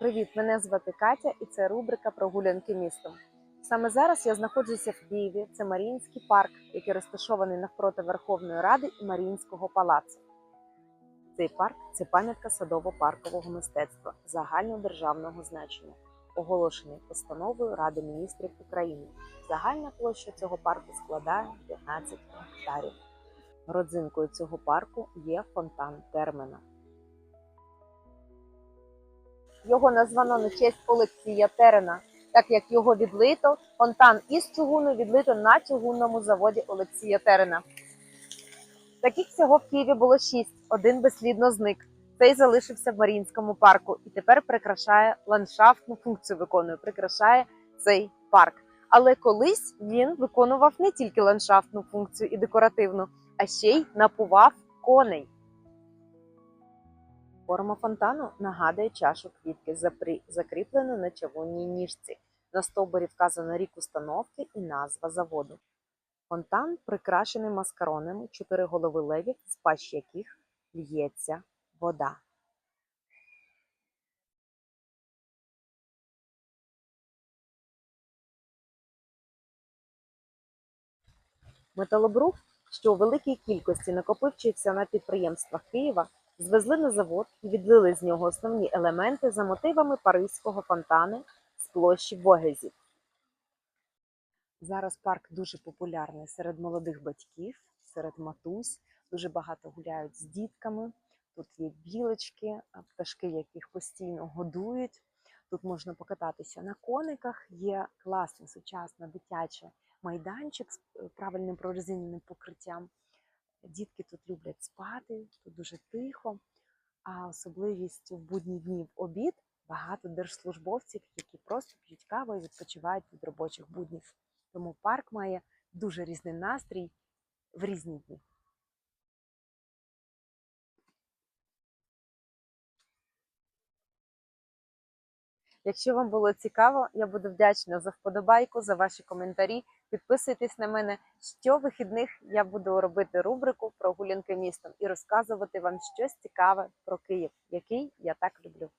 Привіт, мене звати Катя, і це рубрика Прогулянки містом. Саме зараз я знаходжуся в Києві. Це Маріїнський парк, який розташований навпроти Верховної Ради і Маріїнського палацу. Цей парк це пам'ятка садово-паркового мистецтва загальнодержавного значення, оголошений постановою Ради міністрів України. Загальна площа цього парку складає 15 гектарів. Родзинкою цього парку є фонтан Термена. Його названо на честь Олексія Терена, так як його відлито фонтан із чугуну відлито на чугунному заводі Олексія Терена. Таких всього в Києві було шість. Один безслідно зник. Цей залишився в Маріїнському парку і тепер прикрашає ландшафтну функцію виконує, прикрашає цей парк. Але колись він виконував не тільки ландшафтну функцію і декоративну, а ще й напував коней. Форма фонтану нагадує чашу квітки, закріплену на чавунній ніжці. На стовбурі вказано рік установки і назва заводу. Фонтан прикрашений маскаронами, чотири голови левів, з пащ яких л'ється вода. Металобрух, що у великій кількості накопичується на підприємствах Києва, звезли на завод і відлили з нього основні елементи за мотивами паризького фонтану з площі Вогезів. Зараз парк дуже популярний серед молодих батьків, серед матусь. Дуже багато гуляють з дітками. Тут є білочки, пташки, яких постійно годують. Тут можна покататися на кониках. Є класний сучасний дитячий майданчик з е, правильним прорезиненим покриттям. Дітки тут люблять спати, тут дуже тихо. А особливість в будні дні в обід багато держслужбовців, які просто п'ють каву і відпочивають від робочих буднів. Тому парк має дуже різний настрій в різні дні. Якщо вам було цікаво, я буду вдячна за вподобайку, за ваші коментарі. Підписуйтесь на мене. Що вихідних я буду робити рубрику прогулянки містом і розказувати вам щось цікаве про Київ, який я так люблю.